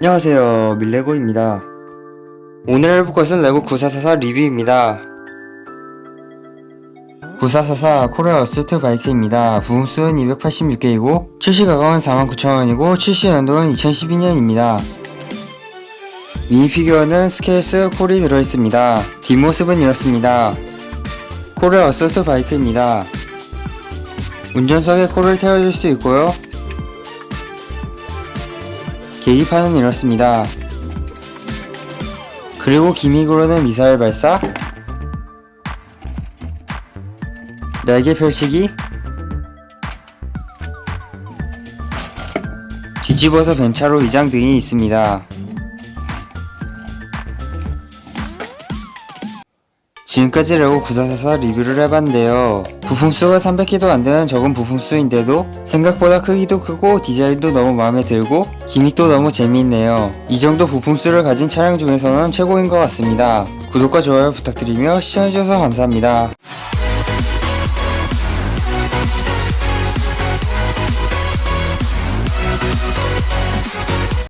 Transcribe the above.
안녕하세요 밀레고입니다. 오늘 해볼 것은 레고 9444 리뷰입니다. 9444 코리아 어스트 바이크입니다. 부품수는 286개이고 출시 가격은 49,000원이고 출시 연도는 2012년입니다. 미니 피규어는 스케일스 콜이 들어있습니다. 뒷모습은 이렇습니다. 코리아 어스트 바이크입니다. 운전석에 콜을 태워줄 수 있고요 계기판은 이렇습니다. 그리고 기믹으로는 미사일 발사, 날개 펼치기, 뒤집어서 뱀차로 위장 등이 있습니다. 지금까지 레고 9444 리뷰를 해봤는데요. 부품수가 300개도 안 되는 적은 부품수인데도 생각보다 크기도 크고 디자인도 너무 마음에 들고 기믹도 너무 재미있네요. 이 정도 부품수를 가진 차량 중에서는 최고인 것 같습니다. 구독과 좋아요 부탁드리며 시청해주셔서 감사합니다.